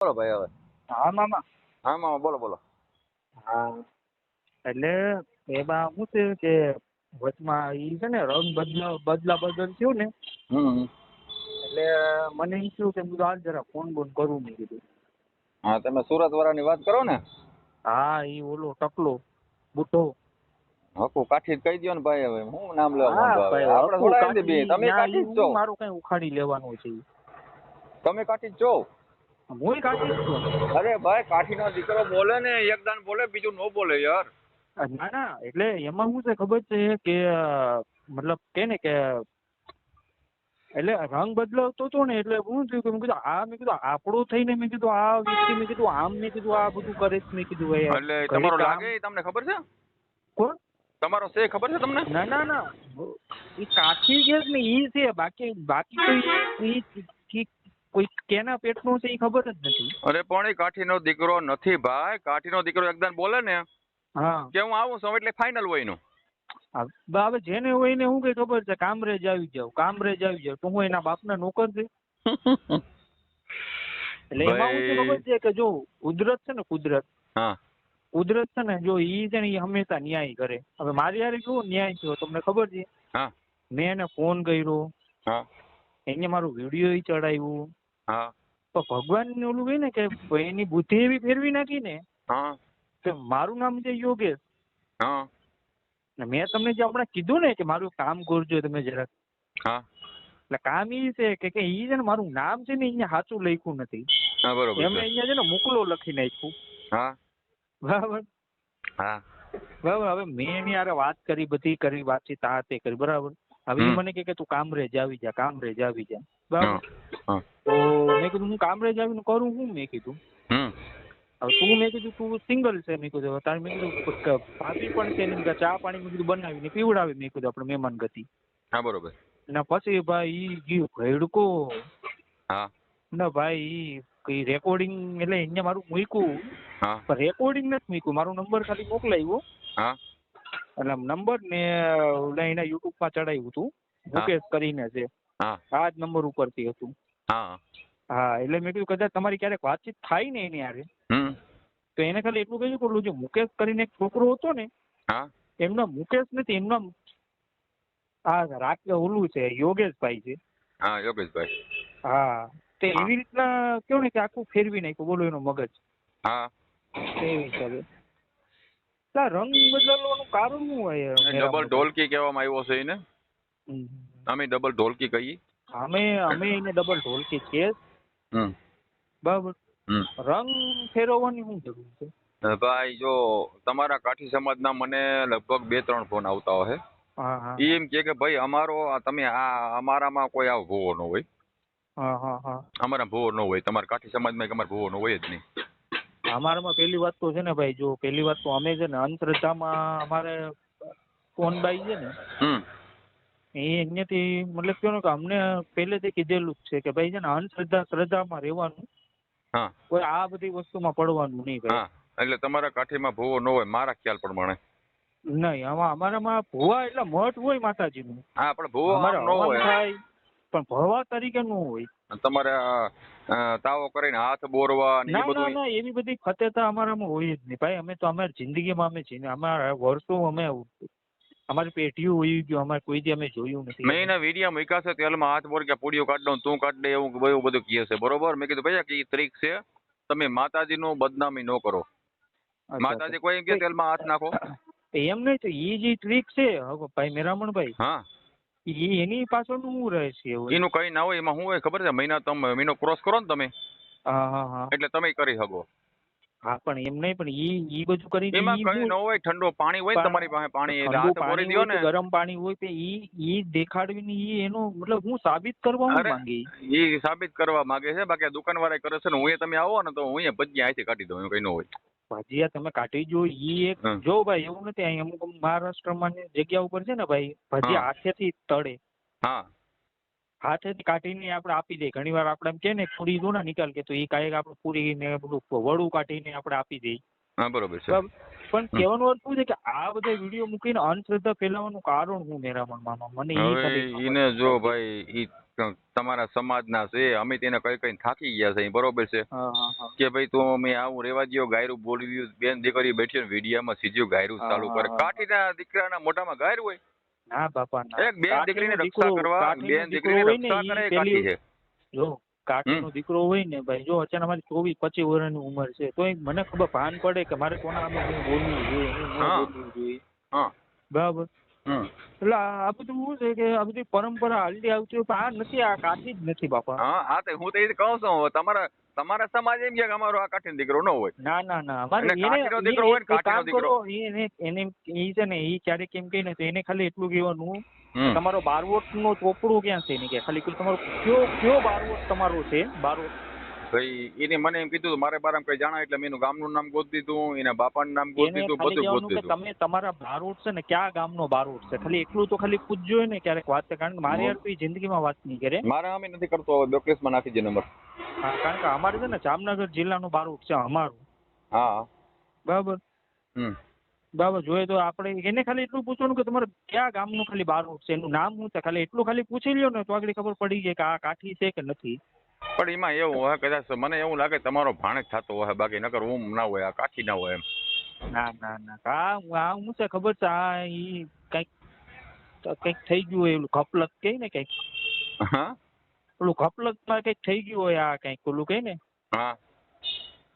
બોલો ભાઈ હવે. હા મામા. હા મામા બોલો બોલો. હા એટલે એમાં શું થયું કે વચમાં ઈ છે ને રંગ બદલા બદલા બદલ થયું ને એટલે મને એમ થયું કે બધું હાલ જરા ફોન બોન કરું મેં કીધું. હા તમે સુરત વાળાની વાત કરો ને. હા ઈ ઓલો ટકલો બુટો હકુ કાઠી કહી દયો ને ભાઈ હવે હું નામ લેવા હા ભાઈ, આપણે થોડા બે. તમે કાઠી છો. મારું કઈ ઉખાડી લેવાનું છે તમે કાઠી જ છો? હુંય કાઠી છું અરે ભાઈ કાઠીનો દીકરો બોલે ને એક દાન બોલે બીજું નો બોલે યાર. ના ના એટલે એમાં શું છે ખબર છે કે મતલબ કે ને કે એટલે રંગ બદલાવતો હતો ને એટલે શું થયું કે મેં કીધું આ મેં કીધું આપણું થઈને મેં કીધું આ વ્યક્તિ મેં કીધું આમ મેં કીધું આ બધું કરે છે મેં કીધું એ એટલે તમારો લાગે તમને ખબર છે? કોણ? તમારો છે ખબર છે તમને? ના ના ના. એ કાઠી છે ને ઈ છે બાકી બાકી તો ઈ કોઈ કેના પેટનું છે એ ખબર જ નથી. અરે પણ એ કાઠીનો દીકરો નથી ભાઈ. કાઠીનો દીકરો એકદમ બોલે ને હા. કે હું આવું છું એટલે ફાઇનલ હોયનું હવે જેને હોય ને હું કઈ ખબર છે? કામરેજ આવી જાવ કામરેજ આવી જાવ. તો હું એના બાપના નોકર છે? એટલે એમાં હું ખબર છે કે જો કુદરત છે ને કુદરત હા. કુદરત છે ને જો ઈ છે ને ઈ હંમેશા ન્યાય કરે. હવે મારી હારે કેવો ન્યાય થયો તમને ખબર છે? હા. મેં એને ફોન કર્યો. હા. એને મારું વીડિયો ચડાવ્યું. હા. તો ભગવાન ઓલું હોય ને કે એની બુદ્ધિ એવી ફેરવી નાખી ને હા. કે મારું નામ છે યોગેશ. હા. મેં તમને જે હમણાં કીધું ને કે મારું કામ કરજો તમે જરાક. હા. એટલે કામ એ છે કે કે ઈ છે ને મારું નામ છે ને અહીંયા સાચું લખ્યું નથી. હા બરોબર એમને છે. અહીંયા છે ને મુકલો લખી નાખ્યું. હા. બરાબર? હા. બરાબર હવે મેં એની હારે વાત કરી બધી કરી વાતચીત આ તે કરી બરાબર? હવે ઈ મને કે કે તું કામ રે આવી જા કામરેજ આવી જા. બરાબર તો મેં કીધું હું કામરેજ આવીને કરું હું? મેં કીધું. હવે તું મેં કીધું તું સિંગલ છે. મેં કીધું તારે મેં કીધું ભાભી પણ છે ને ચા પાણી મેં કીધું બનાવીને પીવડાવી મેં કીધું આપણે મહેમાન ગતિ. હા બરોબર. ને પછી ભાઈ ઈ ગયું ભેડકો. હા. ના ભાઈ કઈ રેકોર્ડિંગ એટલે એને મારું મૂક્યું. હા. પણ રેકોર્ડિંગ નથી મૂક્યું. મારો નંબર ખાલી મોકલાવ્યો હા. એટલે નંબર ને એના યુટ્યુબમાં ચડાવ્યું હતું. મુકેશ કરીને છે. હા. આ જ નંબર ઉપરથી હતું. હા. હા એટલે મેં કીધું કદાચ તમારી ક્યારેક વાતચીત થાય ને એની હારે. તો એને ખાલી એટલું કહ્યું કે ઓલું જે મુકેશ કરીને એક છોકરો હતો ને હા. એમનો મુકેશ નથી એમનો આ રાખ ઓલું છે યોગેશભાઈ છે. હા યોગેશભાઈ. હા. તે એવી રીતના કેવું ને કે આખું ફેરવી નાખ્યું બોલો એનો મગજ. હા. એવી હિસાબે રંગ બદલવાનું કારણ શું હોય ડબલ ઢોલકી કહેવામાં આવ્યો છે એને. અમે ડબલ ઢોલકી કહીએ. અમે અમે એને ડબલ ઢોલકી છીએ બરાબર. રંગ ફેરવવાની શું જરૂર છે? ભાઈ જો તમારા કાઠી સમાજના મને લગભગ બે ત્રણ ફોન આવતા હોય. એમ કે કે ભાઈ અમારો તમે આ અમારામાં કોઈ આવો ભૂવો ન હોય. અમારા ભૂવો ન હોય. તમારા કાઠી સમાજમાં એક અમારા ભૂવો ન હોય જ નહીં. અમારામાં પહેલી વાત તો છે ને ભાઈ જો પહેલી વાત તો અમે છે ને અંધશ્રદ્ધામાં અમારે ફોન બાઈ છે ને એ અહીંયાથી મતલબ કહો ને કે અમને પહેલેથી કીધેલું જ છે કે ભાઈ છે ને અંધશ્રદ્ધા શ્રદ્ધામાં રહેવાનું. હા. કોઈ આ બધી વસ્તુમાં પડવાનું નહીં ભાઈ. એટલે તમારા કાઠીમાં ભૂવો ન હોય મારા ખ્યાલ પ્રમાણે. નહીં આમાં અમારામાં ભુવા એટલે મઠ હોય માતાજીનું. હા પણ ભૂવો અમારે ન હોય. પણ ભવા તરીકે નું હોય. તમારે તાવો કરીને હાથ બોરવા ને બધું ના એવી બધી ખતેતા અમારામાં હોય જ નહીં. ભાઈ અમે તો અમારી જિંદગીમાં અમે છીએ અમારા વર્ષો અમે અમારી પેઢીઓ હોય ગયું અમારે કોઈ દી અમે જોયું નથી. મેં એના વીડિયો મૂક્યા છે તેલમાં હાથ બોર કે પૂડીઓ કાઢ દઉં તું કાઢ દે એવું એવું બધું કહે છે. બરોબર? મેં કીધું ભાઈ કે ત્રીક છે? તમે માતાજીનું બદનામી ન કરો. માતાજી કોઈ કે તેલમાં હાથ નાખો. એમ નહીં તો એ જે ટ્રીક છે મેરામણ ભાઈ મેરામણભાઈ. હા. એ એની પાછળનું શું રહે છે એનું કઈ ના હોય એમાં શું હોય ખબર છે? મહિના તમે મહિનો ક્રોસ કરો ને તમે. હા હા હા. એટલે તમે કરી શકો. હા પણ એમ નહીં પણ ઈ ઈ બધું કરી એમાં કઈ ન હોય ઠંડો પાણી હોય તમારી પાસે પાણી પાણી દ્યો હોય ને. ગરમ પાણી હોય તે ઈ ઈ દેખાડવીને ઈ એનો મતલબ હું સાબિત કરવા માંગે. ઈ? એ સાબિત કરવા માંગે છે બાકી દુકાન વાળા કરે છે ને હું તમે આવો ને તો હું અહીંયા ભજીયા અહીંથી કાઢી દઉં કઈ ન હોય. ભજીયા તમે કાઢી જો ઈ એક જો ભાઈ એવું નથી અહીં અમુક મહારાષ્ટ્રમાં ની જગ્યા ઉપર છે ને ભાઈ ભજીયા. હાથેથી તળે. હા. હાથેથી કાઢીને આપણે આપી દઈએ. ઘણી વાર આપણે એમ કે ને પૂરી દો ને નિકાલ કે તો એ કાંઈક આપણે પૂરી ને બધું વડું કાઢીને આપણે આપી દઈએ. હા બરોબર છે. પણ કહેવાનું અર્થ શું છે કે આ બધા વીડિયો મૂકીને અંધશ્રદ્ધા ફેલાવવાનું કારણ હું નિરામણ માનો એને જો ભાઈ ઈ તમારા સમાજના છે અમે તેને કઈ કઈ થાકી ગયા છે બરોબર છે. કે ભાઈ તું અમે આવું રેવા દ્યો ગાયરું બોલવ્યું બેન દીકરી બેઠી વિડીયામાં સીધું ગાયરું ચાલુ કરે. કાઠીના દીકરાના મોઢામાં ગાયરું હોય. ના બાપા ના. એક બેન દીકરીને રક્ષા કરવા બેન દીકરો દીકરીની રક્ષા કરે કાકી છે. જો કાકીનો દીકરો હોય ને ભાઈ જો અચાનક મારી ચોવીસ પચીસ વર્ષની ઉંમર છે તો મને ખબર ભાન પડે કે મારે કોના આમાં બોલવું જોઈએ હા. બોલવું જોઈએ. બરાબર? એટલે આ બધું શું છે કે આ બધી પરંપરા હાલતી આવતી હોય પણ આ નથી આ કાઠી જ નથી બાપા. હા હા તો હું તો એ કહું છું તમારા તમારા સમાજ એમ કે અમારો આ કાઠીનો દીકરો ન હોય. ના ના ના. અમારે કાઠીનો દીકરો હોય કાઠીનો દીકરો. એને એને ઈ છે ને ઈ ક્યારેક એમ કહી ને એને ખાલી એટલું કહેવાનું તમારો બારવોટ નો ચોપડું ક્યાં છે એને કે? ખાલી તમારો કયો કયો બારવોટ તમારો છે? બારવોટ. ભાઈ એને મને એમ કીધું મારે બારામ કઈ જાણા એટલે મેં એનું ગામનું નામ ગોતી દીધું એના બાપાનું નામ ગોતી દીધું બધું ગોતી દીધું. તમે તમારા બારોટ છે ને ક્યાં ગામનો બારોટ છે ખાલી એટલું તો ખાલી પૂછજો ને ક્યારેક વાત કારણ કે મારી યાર કોઈ જિંદગીમાં વાત નહીં કરે. મારે અમે નથી કરતો હવે ડોક્યુમેન્ટમાં નાખી દે નંબર. હા, કારણ કે અમારે છે ને જામનગર જિલ્લાનું બારોટ છે અમારું. હા. બરાબર? હમ. બરાબર જોઈએ તો આપણે એને ખાલી એટલું પૂછવાનું કે તમારે કયા ગામનું ખાલી બારોટ છે એનું નામ શું છે? ખાલી એટલું ખાલી પૂછી લ્યો ને તો આગળ ખબર પડી જાય કે આ કાઠી છે કે નથી. પણ એમાં એવું હોય કદાચ મને એવું લાગે તમારો ભાણે થતો હોય બાકી નકર હું ના હોય આ કાઠી ના હોય એમ. ના ના ના. આ શું છે ખબર છે આ ઈ કંઈક કંઈક થઈ ગયું હોય એવું ઘપલક કે ને કંઈક. હા? પેલું ઘપલતમાં કંઈક થઈ ગયું હોય આ કંઈક પેલું કહે ને. હા.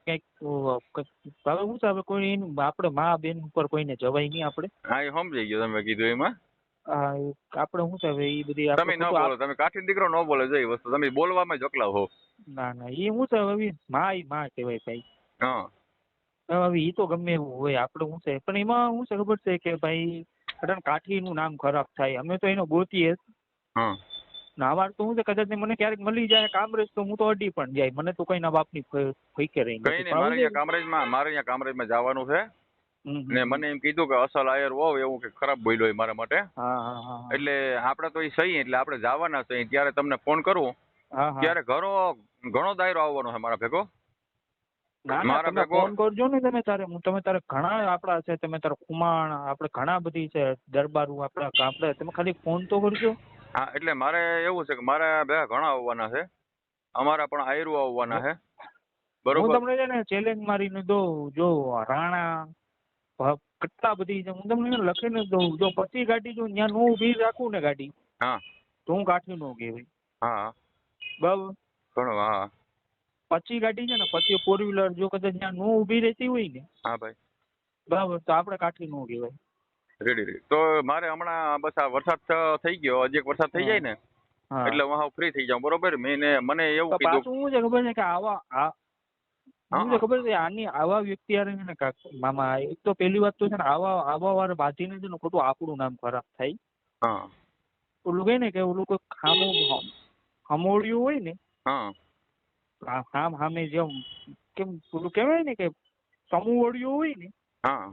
કંઈક હવે શું છે હવે કોઈ આપણે મા બેન ઉપર કોઈને જવાય નહીં આપણે. હા એ સમજાઈ ગયો તમે કીધું એમાં. આ આપણે શું છે એ બધી તમે ન બોલો તમે કાઠી દીકરો ન બોલે જો એ વસ્તુ. તમે બોલવામાં જ હો. ના ના એ શું છે હવે મા ઈ મા કહેવાય ભાઈ. હા. હવે એ તો ગમે એવું હોય આપણે શું છે? પણ એમાં શું છે ખબર છે કે ભાઈ કાઠી કાઠીનું નામ ખરાબ થાય. અમે તો એનો ગોતીએ. ના હા તો હું છે કદાચ ને મને ક્યારેક મળી જાય કામરેજ તો હું તો અડી પણ જાય. મને તો કોઈના બાપની ફ- ફઈકે રહી કઈ નહીં મારે અહીંયા કામરેજમાં મારે અહીંયા કામરેજમાં જવાનું છે. ને મને એમ કીધું કે અસલ આયર હોવ એવું કે ખરાબ બોલ્યો હોય મારા માટે. એટલે આપણે તો એ સહી એટલે આપણે જવાના સહી ત્યારે તમને ફોન કરું. ત્યારે ઘણો ઘણો દાયરો આવવાનો છે મારા ભેગો. ના ના મારા ભેગો- ફોન કરજો ને તમે તારે. હું તમે તારે ઘણા આપણા છે તમે તારે ખુમાણ આપણે ઘણા બધી છે દરબારું આપણા આપણે તમે ખાલી ફોન તો કરજો. હા એટલે મારે એવું છે કે મારા ભેગા ઘણા આવવાના છે. અમારા પણ આયરું આવવાના છે. હું બરોબર? તમને છે ને ચેલેન્જ મારીને દઉં. જો રાણા કેટલા બધી છે? હું તમને લખીને દઉં. જો પચી ગાડી જો ત્યાં નો ઊભી રાખું ને ગાડી. હા. તો હું કાઠી નો કહેવાય હા. બરાબર? ઘણો હા. પચી ગાડી છે ને પચી ફોર વ્હીલર જો કદાચ ત્યાં નો ઊભી રહેતી હોય ને. હા ભાઈ. બરાબર? તો આપણે કાઠી નો કહેવાય રેડી રેડી તો મારે હમણાં બસ આ વરસાદ થઈ ગયો. હજી એક વરસાદ થઈ જાય ને એટલે હું ફ્રી થઈ જાઉં. બરોબર? મેં મને એવું કીધું. પાછું શું છે ખબર છે કે આવા આ ખબર છે આની આવા વ્યક્તિ હારે છે ને કાક મામા એક તો પહેલી વાત તો છે ને આવા આવા વાર બાજીને છે ને ખોટું આપણું નામ ખરાબ થાય. હા. ઓલું કઈ ને કે ઓલું કોઈ ખામું હમોળિયું હોય ને હા. આ- સામે જેમ કેમ ઓલું કહેવાય ને કે સમૂહવડિયું હોય ને હા.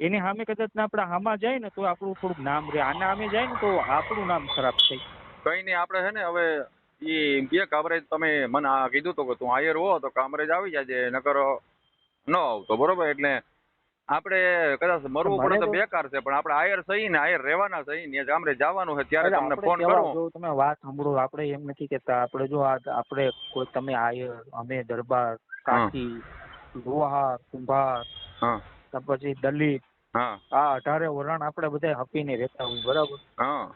એની સામે કદાચ ને આપણે આમાં જાય ને તો આપણું થોડુંક નામ રહે આના સામે જાય ને તો આપણું નામ ખરાબ થાય. કઈ નહીં આપણે છે ને હવે ઈ કે કામરેજ તમે મને આ કીધું તો કે તું હાયર હો તો કામરેજ આવી જાજે નકર ન આવતો બરોબર એટલે આપણે કદાચ મરવું પડે તો બેકાર છે પણ આપણે આયર સહી ને આયર રહેવાના સહી ને કામરેજ જવાનું છે ત્યારે તમને ફોન કરું. જો તમે વાત સાંભળો આપણે એમ નથી કેતા આપણે જો આ આપણે કોઈ તમે આયર અમે દરબાર કાઠી લોહાર કુંભાર હા. પછી દલિત હા. આ અઢારે વરણ આપણે બધા હપીને રહેતા હોય બરાબર? હા.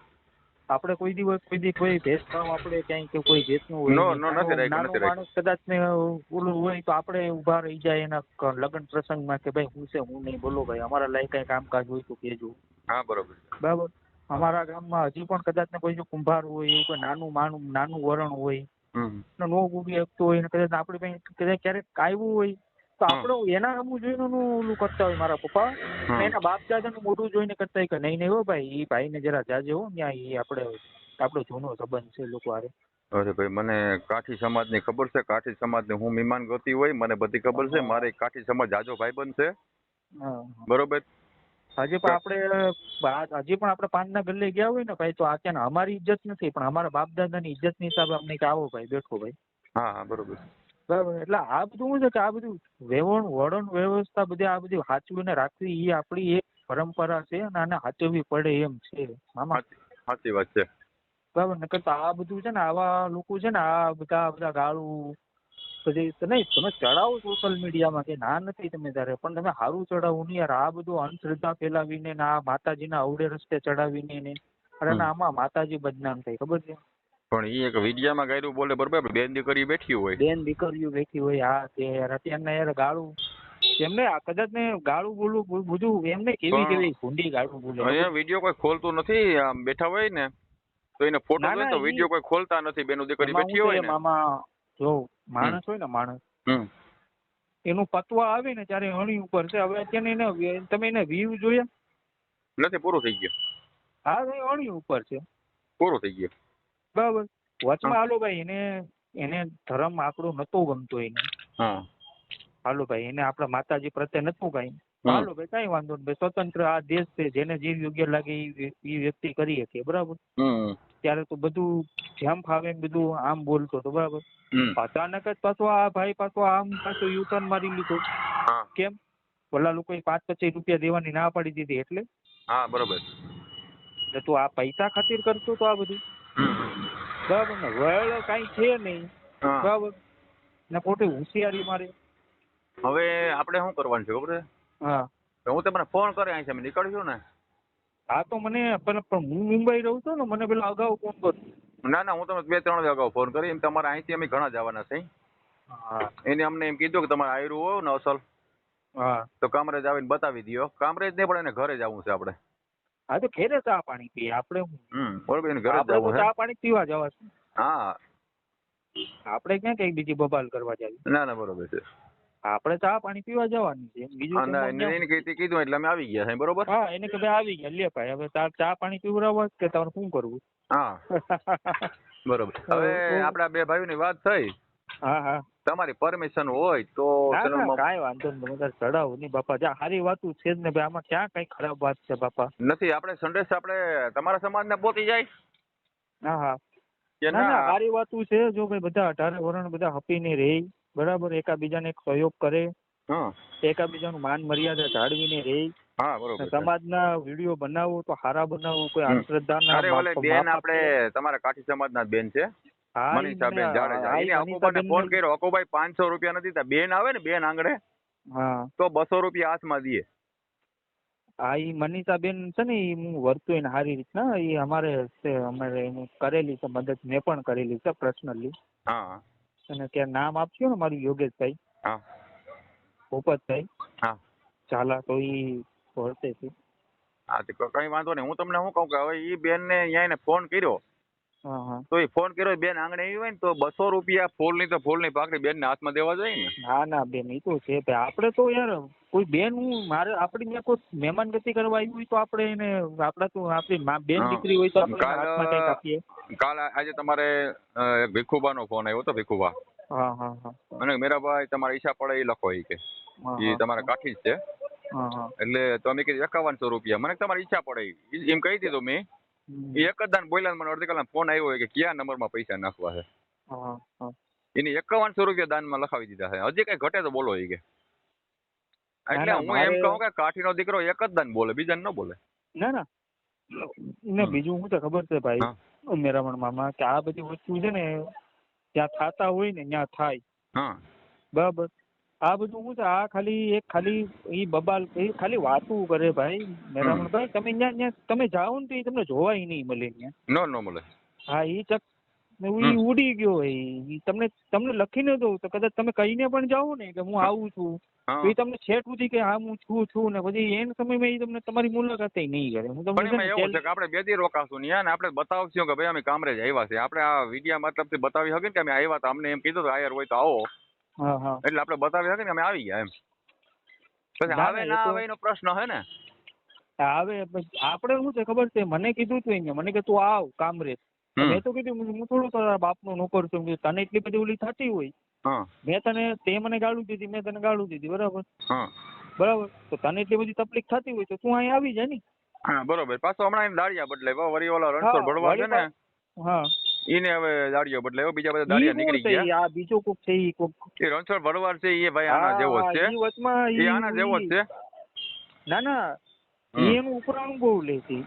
આપણે કોઈ દિવસ કોઈ દી કોઈ ભેદભાવ આપણે ક્યાંય કે કોઈ જાતનું હોય નો, નો, નથી રાખ્યું, નથી રાખ્યું. કદાચ ને ઓલું હોય તો આપણે ઊભા રહી જાય એના લગ્ન પ્રસંગમાં કે ભાઈ હું છે હું નહીં બોલો ભાઈ. અમારા લાયક કઈ કામકાજ હોય તો કહેજો. હા બરોબર. બરાબર? અમારા ગામમાં હજી પણ કદાચ ને કોઈ જો કુંભાર હોય એવું કોઈ નાનું માનું નાનું વરણ હોય ને ઉગી શકતો હોય ને કદાચ આપણી પાસે કદાચ ક્યારેક આવ્યું હોય તો હા. એના હમું જોઈને ઓલું કરતા હોય મારા પપ્પા. એના બાપ દાદાનું મોઢું જોઈને કરતા હોય કે નહીં નહીં હો ભાઈ એ ભાઈને જરા જાજે હો ત્યાં એ આપણે આપણો જૂનો સંબંધ છે લોકો આરે અરે ભાઈ મને કાઠી સમાજની ખબર છે કાઠી સમાજની હું મહેમાન ગતિ હોય મને બધી ખબર છે મારે કાઠી સમાજ જાજો ભાઈ છે. હા. બરોબર? હજી પણ આપણે હજી પણ આપણે પાંચના ગલ્લે ગયા હોય ને ભાઈ તો અત્યારે અમારી ઇજ્જત નથી પણ અમારા બાપ દાદાની ઇજ્જતની હિસાબે અમને કે આવો ભાઈ બેઠો ભાઈ. હા હા બરોબર. બરાબર. એટલે આ બધું શું છે કે આ બધું વેવણ વળણ વ્યવસ્થા બધી આ બધી સાચવીને રાખવી એ આપણી એક પરંપરા છે અને આને સાચવવી પડે એમ છે. મામા? સાચી વાત છે. બરાબર. ને તો આ બધું છે ને આવા લોકો છે ને આ બધા બધા ગાળું પછી નહીં તમે ચડાવો સોશિયલ મીડિયામાં કે ના નથી તમે તારે પણ તમે સારું ચડાવો નહીં યાર. આ બધું અંધશ્રદ્ધા ફેલાવીને ને આ માતાજીના અવડે રસ્તે ચડાવીને ને અરે આમાં માતાજી બદનામ થઈ ખબર છે? પણ એ એક વિડિયામાં ગાયરું બોલે બરોબર બેન દીકરી બેઠી હોય. બેન દીકરીઓ બેઠી હોય હા તે યાર અત્યારના યાર ગાળું એમને કદાચ ને ગાળું બોલવું બધું એમને કેવી કેવી ભૂંડી ગાળું બોલે? અહીંયા વીડિયો કોઈ ખોલતું નથી આમ બેઠા હોય ને તો એને ફોટો જોઈએ તો વીડિયો કોઈ ખોલતા નથી બેનું દીકરી બેઠી હોય ને. મામા જો માણસ હોય ને માણસ એનું પતવા આવે ને ત્યારે હણી ઉપર છે હવે અત્યારે એને તમે એને વ્યૂ જોયા? નથી પૂરું થઈ ગયું. હા અણી ઉપર છે. પૂરું થઈ ગયું. બરાબર. વચમાં હાલો ભાઈ એને એને ધર્મ આપણો નતો ગમતો એને. હાલો ભાઈ એને આપણા માતાજી પ્રત્યે નતું કઈ. હાલો ભાઈ કઈ વાંધો નહીં. સ્વતંત્ર આ દેશ છે જેને જે યોગ્ય લાગે એ વ્યક્તિ કરી શકે બરાબર? ત્યારે તો બધું જેમ ફાવે એમ બધું આમ બોલતો હતો બરાબર? અચાનક જ પાછો આ ભાઈ પાછો આમ પાછો યુટર્ન મારી લીધો. કેમ? ઓલા લોકોએ પાંચ પચીસ રૂપિયા દેવાની ના પાડી દીધી એટલે? હા બરોબર. એટલે તું આ પૈસા ખાतिर કરતો તો આ બધું. બરાબર? ને વળ કઈ છે નહીં. બરાબર? ને પોતે હોશિયારી મારે. હવે આપણે શું કરવાનું છે ખબર છે? હા. હું તમને ફોન કરે અહીંથી અમે નીકળશું ને. હા તો મને પણ હું મુંબઈ રહું છું ને મને પેલા અગાઉ ફોન કરું. ના ના હું તમને બે ત્રણ વાગે અગાઉ ફોન કરી એમ તમારે અહીંથી અમે ઘણા જવાના છે. એને અમને એમ કીધું કે તમારે આયરું હોય ને અસલ. હા. તો કામરેજ આવીને બતાવી દો કામરેજ નહીં પણ એને ઘરે જવું છે આપણે. હા તો ઘેરે ચા પાણી પીએ આપણે બરોબર એને ઘરે જવું ચા પાણી પીવા જવા છે. હા. આપણે ક્યાં કઈ બીજી બબાલ કરવા જાવી? ના ના બરોબર છે. આપણે ચા પાણી પીવા જવાની છે. બીજું એને એને કીધી- એટલે અમે આવી ગયા છે બરોબર? હા એને કે ભાઈ આવી ગયા. લે ભાઈ હવે ચા પાણી પીવડાવવા કે તમારે શું કરવું હા. બરોબર. હવે આપડા બે ભાઈઓની વાત થઈ. હા હા. તમારી પરમિશન હોય તો ના ના કાંઈ વાંધો નહીં તમે ચડાવો નહીં બાપા. જા સારી વાત છે જ ને ભાઈ આમાં ક્યાં કઈ ખરાબ વાત છે બાપા? નથી આપણે સંદેશ આપણે તમારા સમાજને પોતી જાય. હા હા. ના ના ના. સારી વાતું છે જો ભાઈ બધા અઢારે વરણ બધા હપીને રહે. બરાબર? એકાબીજાને એક સહયોગ કરે. એકાબીજાનું માન મર્યાદા જાળવીને રહે. હા બરોબર છે. સમાજના વીડિયો બનાવો તો સારા બનાવો કોઈ અંધશ્રદ્ધા માપ- બેન આપણે તમારા કાઠી સમાજના બેન છે. મનીષાબેન મને- જાડેજા એને અકુબાને ફોન કર્યો અકોબાઈ પાંચસો રૂપિયા નથી દીધા બેન આવે ને બેન આંગળે હા. તો બસો રૂપિયા હાથમાં દઈએ. હા મનીષા મનીષાબેન છે ને એ હું વર્તું એને સારી રીતના એ અમારે અમારે કરેલી છે મદદ મેં પણ કરેલી છે પર્સનલી હા. અને ત્યાં નામ આપ્યું ને મારું યોગેશભાઈ. હા. ભૂપતભાઈ. હા. ઝાલા તો ઈ વર્તે છે. હા તો કઈ વાંધો નહીં. હું તમને શું કહું કે હવે ઈ બેન ને અહીંયા એને ફોન કર્યો તો એ ફોન કર્યો બેન આંગણે આવી હોય ને તો બસો રૂપિયા ફૂલની તો ફૂલની પાકડી બેન હાથમાં દેવા જાય ને. ના ના બેન એ તો છે ભાઈ. આપણે તો યાર કોઈ બેન હું મારે આપણી ત્યાં કોઈ મહેમાન ગતિ કરવા આવ્યું હોય તો આપણે એને આપણા તો આપણી બેન દીકરી હોય તો આપણે કાલ- હાથમાં કંઈક આપીએ. કાલ આજે તમારે ભીખુબા નો ફોન આવ્યો હતો ભીખુબા હા હા હા. અને મેરાભાઈ તમારા ઈચ્છા પડે એ લખો એ કે. એ તમારા કાઠી જ છે. એટલે તમે કીધું એકાવનસો રૂપિયા. મને તમારી ઈચ્છા પડે. એમ કહી દીધું મેં. એક જ દાન બોલ્યા મને અડધી કલાક ફોન આવ્યો કે કયા નંબરમાં પૈસા નાખવા છે? હા હા. એને એકાવનસો રૂપિયા દાનમાં લખાવી દીધા છે. હજી કઈ ઘટે તો બોલો એ કે. એટલે હું એમ કહું કે કાઠીનો દીકરો એક જ દાન બોલે બીજાને ન બોલે. ના ના. ને બીજું શું છે ખબર છે ભાઈ હા. મેરામણ મામા કે આ બધી વસ્તુ છે ને ત્યાં થાતા હોય ને ત્યાં થાય. હા. બરાબર. આ બધું હું છે આ ખાલી એક ખાલી એ બબાલ એ ખાલી વાતું કરે ભાઈ મેરામણ ભાઈ તમે ત્યાં ત્યાં તમે જાઓ ને તો એ તમને જોવાય નહીં મળે ત્યાં નો નો મળે. હા એ ચક. ઉડી ગયો એ તમને તમને લખીને દઉં તો કદાચ તમે કહીને પણ જાઓ ને કે હું આવું છું. તો એ તમને છેટ સુધી કે હા હું છું છું ને પછી એન સમયમાં એ તમને તમારી મુલાકાત નહીં કરે. હું તમને એમાં એવું છે કે આપણે બે દી રોકાશું ને આપણે બતાવશું કે ભાઈ અમે કામરેજ આવ્યા છે આપણે આ વિડીયા મતલબથી બતાવી શકે કે અમે આવ્યા હતા અમને એમ કીધું આયર હોય તો આવો. એટલે આપણે બતાવી શકીએ ને અમે આવી ગયા એમ. પછી આવે ના, ના આવે એનો પ્રશ્ન હે ને? આવે આપણે શું છે ખબર છે? મને કીધું તું એને મને કે તું આવ કામ રે. મેં તો કીધું હું થોડું તારા બાપનો નોકર છું. તને એટલી બધી ઓલી થતી હોય. હા. મેં તને તે મને ગાળું દીધી મેં તને ગાળું દીધી બરાબર? બરાબર? તો તને એટલી બધી તકલીફ થતી હોય તો તું અહીં આવી જાય ને. હા બરોબર. પાછો હમણાં દાળિયા બદલાય વરી ઓલા રણછોડ ભડવા છે ને. હા. એને હવે દાળિયો બદલાયો બીજા બધા ઈ નીકળી ગયા. આ બીજો કોક છે ઈ કોક. એ રણછોડ ભરવાડ છે એ ભાઈ આના જેવો જ છે. એ આના જેવો જ છે. ના ના એનું ઉપરાણું બહુ લેતી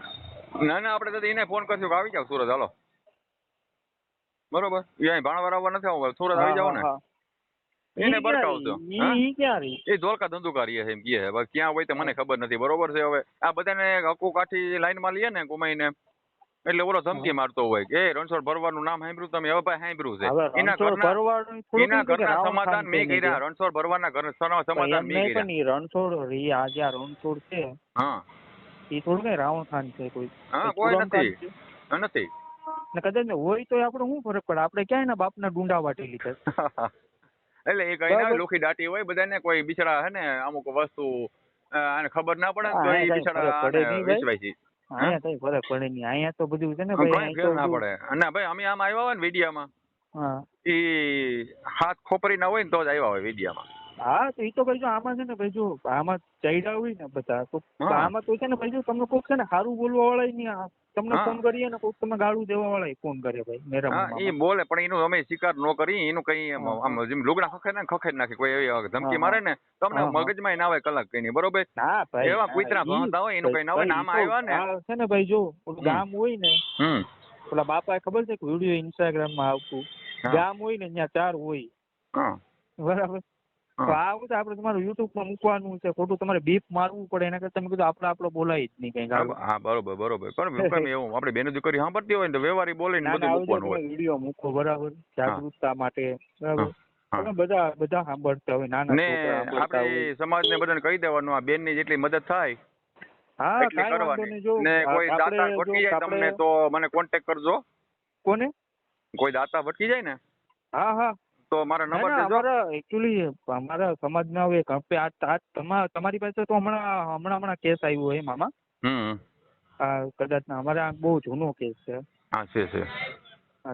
ના ના આપણે તો એને ફોન કરશું આવી જાવ સુરત હાલો. બરોબર? એ અહીં ભાણવર આવવા નથી આવવા સુરત આવી જાવ ને. એને બરકાવજો. એ ધોળકા ધંધુકારી છે એમ કહે છે. ક્યાં હોય તો મને ખબર નથી બરોબર છે હવે. આ બધાને હકુ કાઠી લાઈનમાં લઈએ ને ગુમાઈને. એટલે ઓલો ધમકી મારતો હોય કે રણછોડ ભરવાનું નામ સાંભળ્યું તમે? હવે ભાઈ સાંભળ્યું છે. એના ઘરના એના ઘરના સમાધાન મેં કર્યા રણછોડ ભરવાના ઘર સમાધાન મેં કર્યા પણ રણછોડ રી આ જે રણછોડ છે હા. એ થોડું કઈ રાવણ ખાન છે કોઈ હા કોઈ નથી. નથી. ને કદાચ ને હોય તો આપણે શું ફરક પડે? આપણે ક્યાંય ના બાપના ડુંડા વાટી લીધા એટલે એ કઈ ના લોખી દાટી હોય બધાને કોઈ બિચારા હે ને અમુક વસ્તુ આને ખબર ના પડે તો એ બિચારા. વિચવાય છે અહીંયા ફરક પડે નહીં. અહીંયા તો બધું છે ને ભાઈ ફેર ના પડે. અને ભાઈ અમે આમ આવ્યા હોય ને વિડીયામાં હા. હાથ ખોપરી ના હોય ને તો જ આવ્યા હોય વિડીયામાં. હા તો એ તો ભાઈ જો આમાં છે ને ભાઈ જો આમાં ચડ્યા હોય ને બધા તો આમાં તો છે ને ભાઈ જો તમને કોક છે ને સારું બોલવા વાળા નહીં આ તમને ફોન કરીએ ને કોક તમે ગાળું દેવા વાળા ફોન કરે ભાઈ મેરા હા એ બોલે પણ એનું અમે સ્વીકાર ન કરી એનું કઈ આમ જેમ લુગડા ખખે ને ખખેડ નાખે કોઈ એવી ધમકી મારે ને તમને મગજમાં મગજમાં ના આવે કલાક કઈ નહીં બરોબર એવા કુતરા ભણતા હોય એનું કઈ ના હોય નામ આવ્યા ને. છે ને ભાઈ જો ગામ હોય ને હમ. ઓલા બાપા ખબર છે કે વીડિયો ઇન્સ્ટાગ્રામમાં આવતું? ગામ હોય ને ત્યાં ચાર હોય. બરાબર? તો હા. આ બધું આપણે તમારું યુટ્યુબમાં મૂકવાનું છે ખોટું તમારે બીપ મારવું પડે એના કરતા મેં કીધું આપણે આપણો બોલાય જ નહીં કઈ હા, બરોબર બરોબર. પણ એવું આપણે બેન દીકરી સાંભળતી હોય ને તો વ્યવહારી બોલે ને બધું મૂકવાનું હોય. વીડિયો મૂકો બરાબર? જાગૃતતા માટે બરાબર? બધા બધા સાંભળતા હોય નાના ને આપણે સમાજને બધાને કહી દેવાનું આ બેનની જેટલી મદદ થાય હા કરવાની. ને કોઈ દાતા ભટકી જાય તમને તો મને કોન્ટેક્ટ કરજો. કોને? કોઈ દાતા ભટકી જાય ને? હા હા. તો મારા નંબર દેજો એકચ્યુઅલી અમારા સમાજના એક તમારી પાસે તો હમણાં હમણાં હમણાં કેસ આવ્યો હોય મામા. હમ. કદાચ ના અમારે આ બહુ જૂનો કેસ છે. હા છે છે.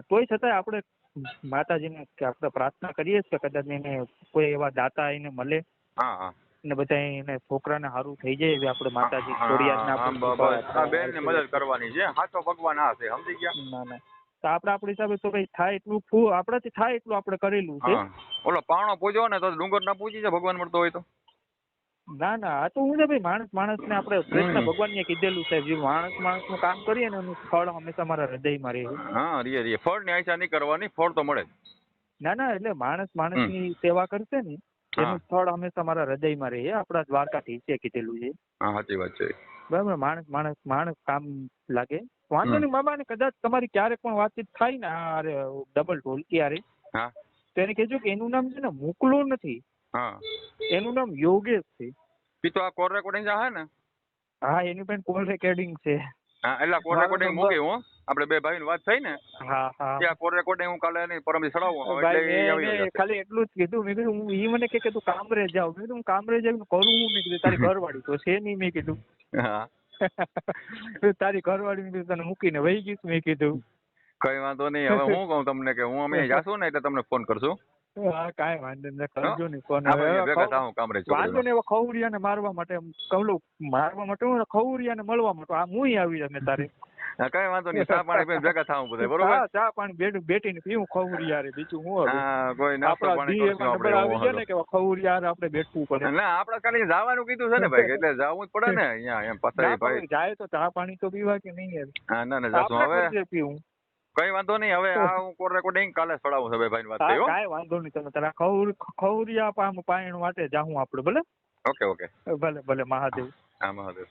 તોય છતાંય આપણે માતાજીને કે આપણે પ્રાર્થના કરીએ છીએ કે કદાચ એને કોઈ એવા દાતા એને મળે હા હા. ને બધા એને છોકરાને સારું થઈ જાય એવી આપણે માતાજી હા, હા. આ કૃપા- બેનને મદદ કરવાની છે. હાચો ભગવાન આ છે. સમજી ગયા? ના ના. તો આપણે આપણા હિસાબે તો ભાઈ થાય એટલું ફૂ આપણાથી થાય એટલું આપણે કરેલું છે. ઓલો પાણો પૂજો ને તો ડુંગર ના પૂજી છે ભગવાન મળતો હોય તો? ના ના આ તો હું છે ભાઈ માણસ માણસને આપણે કૃષ્ણ ભગવાન ને કીધેલું છે. જે માણસ માણસનું કામ કરીએ ને એનું ફળ હંમેશા મારા હૃદયમાં રહે હા રીએ રીએ. ફળની આશા નહીં કરવાની ફળ તો મળે ના ના એટલે માણસ માણસની સેવા કરશે ને એનું સ્થળ હંમેશા મારા હૃદયમાં રહે. આપણા દ્વારકાધીશે કીધેલું છે. હા સાચી વાત છે. બરાબર માણસ માણસ માણસ કામ લાગે. વાંધો નહીં મામા ને કદાચ તમારી ક્યારેક પણ વાતચીત થાય ને અરે ડબલ ઢોલકી હા. તો એને કહેજો કે એનું નામ છે ને મુકલો નથી. હા. એનું નામ યોગેશ છે. તો આ કોલ રેકોર્ડિંગ છે ને? હા એની પણ કોલ રેકોર્ડિંગ છે. હા એટલે કોલ રેકોર્ડિંગ મૂકે હું. આપણે બે ભાઈ વાત થઈ ને હા હા. ત્યાં કોલ રેકોર્ડિંગ હું કાલે એની પરમ ચડાવું ખાલી એટલું જ કીધું. મેં કીધું હું ઈ મને કે કે તું કામરે જાવ મેં કીધું હું કામરે જાવ કરું હું? મેં કીધું તારી ઘરવાળી તો છે નહીં મેં કીધું. હા. તારી ઘરવાળી તને મૂકીને વહી ગઈશ મેં કીધું. કઈ વાંધો નહીં હવે હું કહું તમને કે હું અમે જાશું ને એટલે તમને ફોન કરશું હા કાંઈ વાંધો નહીં કરજો ને ફોન આપણે અહીંયા ભેગા હવે થાવું કામરેજ વાંધો ને મારવા માટે કવલું મારવા માટે હું ખવરિયાને મળવા માટે આ હું આવી જમે તારે. કઈ વાંધો નહીં ચા પાણી પીને ભેગા થાવું બધા બરોબર? ચા પાણી બેઠું બેઠીને પીવું ખવરિયા રે બીજું હું હા કોઈ નાસ્તો પાણી કરશું એમાં આવી આપણે ને કે આપણે બેઠવું પડે. ના આપણે ખાલી જવાનું કીધું છે ને ભાઈ એટલે જવું જ પડે ને અહીંયા એમ ના, ભાઈ. જાય તો ચા પાણી તો પીવા કે નહીં યાર હા ના ના જાશું હવે. પીવું? કઈ વાંધો નહીં હવે આ હું કોર રેકોર્ડિંગ કાલે સડાવું છે ભાઈ વાત થઈ હો વાંધો નહીં તમે તારા ખવર ખવરિયા પામ પાયણ માટે જાહું આપણે ભલે? Okay okay. ભલે ભલે મહાદેવ. હા મહાદેવ.